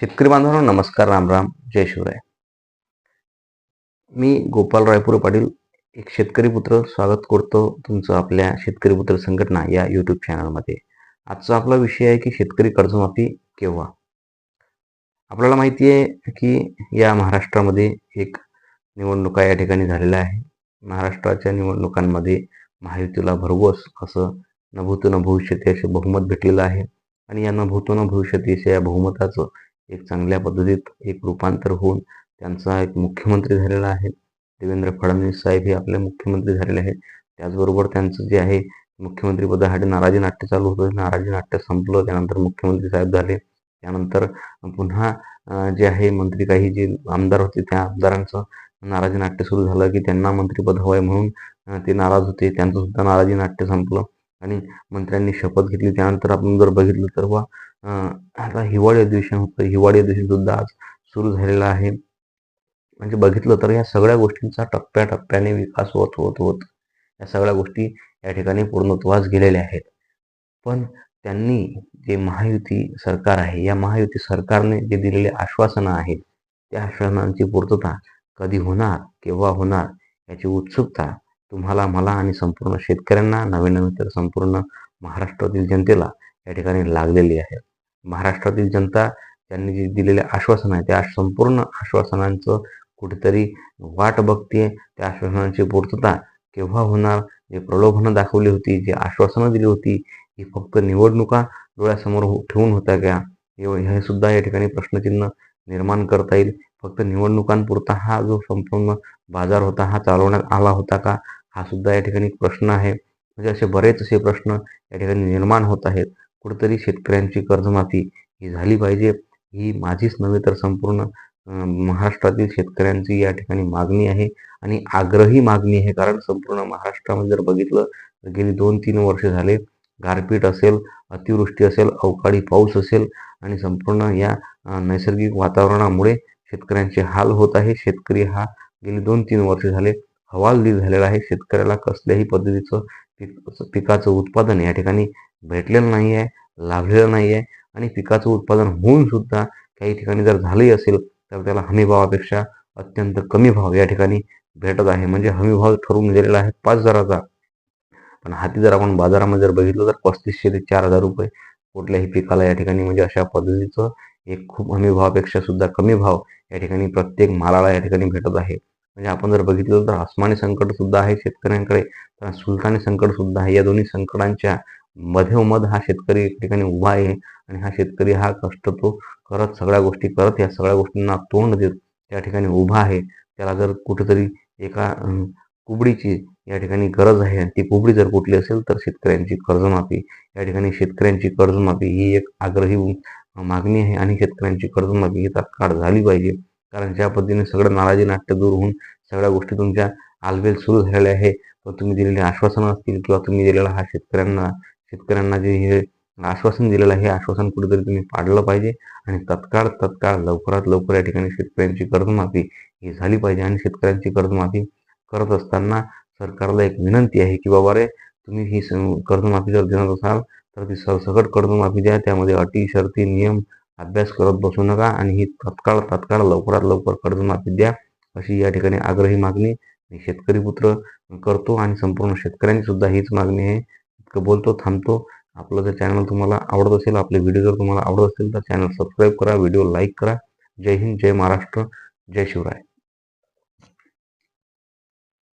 शेतकरी बांधवांनो नमस्कार राम राम जय शिवराय. मी गोपाल रायपूर पाटील एक शेतकरी पुत्र स्वागत करतो तुमचं आपल्या शेतकरी पुत्र संघटना या यूट्यूब चॅनलमध्ये आजचा आपला विषय आहे की शेतकरी कर्जमाफी केव्हा? आपल्याला माहिती आहे की या महाराष्ट्रामध्ये एक निवडणुका या ठिकाणी झालेल्या आहे महाराष्ट्राच्या निवडणुकांमध्ये महायुतीला भरघोस असं नभूतो न भविष्यती असे बहुमत भेटलेलं आहे. आणि या नभूतो न अशा या बहुमताचं एक चांगल्या पद्धतीत एक रूपांतर होऊन त्यांचा एक मुख्यमंत्री झालेला आहे. देवेंद्र फडणवीस साहेब हे आपले मुख्यमंत्री झालेले आहेत. त्याचबरोबर त्यांचं जे आहे मुख्यमंत्रीपदासाठी नाराजी नाट्य चालू होतं. नाराजी नाट्य संपलं त्यानंतर मुख्यमंत्री साहेब झाले. त्यानंतर पुन्हा जे आहे मंत्री काही जे आमदार होते त्या आमदारांचं नाराजी नाट्य सुरू झालं की त्यांना मंत्रिपद हवं आहे म्हणून ते नाराज होते. त्यांचं सुद्धा नाराजी नाट्य संपलं. आणि मंत्र्यांनी शपथ घेतली. त्यानंतर आपण जर बघितलं तर वा आता हिवाळी अधिवेशन होतं. हिवाळी अधिवेशन सुद्धा आज सुरू झालेलं आहे. म्हणजे बघितलं तर या सगळ्या गोष्टींचा टप्प्याटप्प्याने विकास होत होत होत या सगळ्या गोष्टी या ठिकाणी पूर्णत्वास गेलेल्या आहेत. पण त्यांनी जे महायुती सरकार आहे या महायुती सरकारने जे दिलेले आश्वासनं आहेत त्या आश्वासनांची पूर्तता कधी होणार केव्हा होणार याची उत्सुकता तुम्हाला मला आणि संपूर्ण शेतकऱ्यांना नवे नवे तर संपूर्ण महाराष्ट्रातील जनतेला या ठिकाणी लागलेली आहे. महाराष्ट्रातील जनता त्यांनी जे दिलेले आश्वासन आहे त्या संपूर्ण आश्वासनांचं कुठेतरी वाट बघते. त्या आश्वासनांची पूर्तता केव्हा होणार? जे प्रलोभनं दाखवली होती जी आश्वासनं दिली होती ही फक्त निवडणुका डोळ्यासमोर हो- ठेवून होत्या का? हे सुद्धा या ठिकाणी प्रश्नचिन्ह निर्माण करता येईल. फक्त निवडणुकांपुरता हा जो संपूर्ण बाजार होता हा चालवण्यात आला होता का? हा सुद्धा या ठिकाणी प्रश्न आहे. म्हणजे असे बरेच असे प्रश्न या ठिकाणी निर्माण होत आहेत. कुठेतरी शेतकऱ्यांची कर्जमाफी ही झाली पाहिजे. ही माझीच नव्हे तर संपूर्ण महाराष्ट्रातील शेतकऱ्यांची या ठिकाणी मागणी आहे. आणि आग्रही मागणी आहे. कारण संपूर्ण महाराष्ट्रामध्ये जर बघितलं तर गेली दोन तीन वर्षे झाले गारपीट असेल अतिवृष्टी असेल अवकाळी पाऊस असेल आणि संपूर्ण या नैसर्गिक वातावरणामुळे शेतकऱ्यांचे हाल होत आहे. शेतकरी हा गेली दोन तीन वर्ष झाले हवालदिल झालेला आहे. शेतकऱ्याला कसल्याही पद्धतीचं पीक पिकाचं उत्पादन या ठिकाणी भेटलेलं नाही आहे लाभलेलं नाही आहे आणि पिकाचं उत्पादन होऊन सुद्धा काही ठिकाणी जर झालंही असेल तर त्याला हमीभावापेक्षा अत्यंत कमी भाव या ठिकाणी भेटत आहे. म्हणजे हमीभाव ठरवून दिलेला आहे पाच हजाराचा. पण हाती जर आपण बाजारामध्ये जर बघितलं तर पस्तीसशे ते चार हजार रुपये कुठल्याही पिकाला या ठिकाणी म्हणजे अशा पद्धतीचं एक खूप हमी भावापेक्षा सुद्धा कमी भाव या ठिकाणी प्रत्येक मालाला या ठिकाणी भेटत आहे. म्हणजे आपण जर बघितलं तर आसमानी संकट सुद्धा आहे शेतकऱ्यांकडे. तर सुलतानी संकट सुद्धा आहे. या दोन्ही संकटांच्या मधोमध हा शेतकरी एक ठिकाणी उभा आहे आणि हा शेतकरी हा कष्ट तो करत सगळ्या गोष्टी करत या सगळ्या गोष्टींना तोंड देत त्या ठिकाणी उभा आहे. त्याला जर कुठेतरी एका कुबडीची या ठिकाणी गरज आहे आणि ती कुबडी जर कुठली असेल तर शेतकऱ्यांची कर्जमाफी. या ठिकाणी शेतकऱ्यांची कर्जमाफी ही एक आग्रही मागणी आहे आणि शेतकऱ्यांची कर्जमाफी ही तात्काळ झाली पाहिजे. कारण ज्या पद्धतीने सगळं नाराजी नाट्य दूर होऊन सगळ्या गोष्टी तुमच्या आलबेल सुरू झालेल्या आहे पण तुम्ही दिलेली आश्वासनं असतील किंवा तुम्ही दिलेला हा शेतकऱ्यांना शेतकऱ्यांना जे हे आश्वासन दिलेलं आहे आश्वासन कुठेतरी तुम्ही पाडलं पाहिजे आणि तत्काळ तत्काळ लवकरात लवकर या ठिकाणी शेतकऱ्यांची कर्जमाफी ही झाली पाहिजे आणि शेतकऱ्यांची कर्जमाफी करत असताना सरकारला एक विनंती आहे की बाबा रे तुम्ही ही स- कर्जमाफी जर देणार असाल तर ती सरसकट कर्जमाफी द्या. त्यामध्ये अटी शर्ती नियम अभ्यास करत बसू नका आणि ही तत्काळ तत्काळ लवकरात लवकर कर्जमाफी द्या अशी या ठिकाणी आग्रही मागणी मी शेतकरी पुत्र करतो आणि संपूर्ण शेतकऱ्यांची सुद्धा हीच मागणी आहे. इतकं बोलतो थांबतो. आपलं जर चॅनल तुम्हाला आवडत असेल आपले व्हिडिओ जर तुम्हाला आवडत असेल तर चॅनल सबस्क्राईब करा व्हिडिओ लाईक करा. जय हिंद जय महाराष्ट्र जय शिवराय.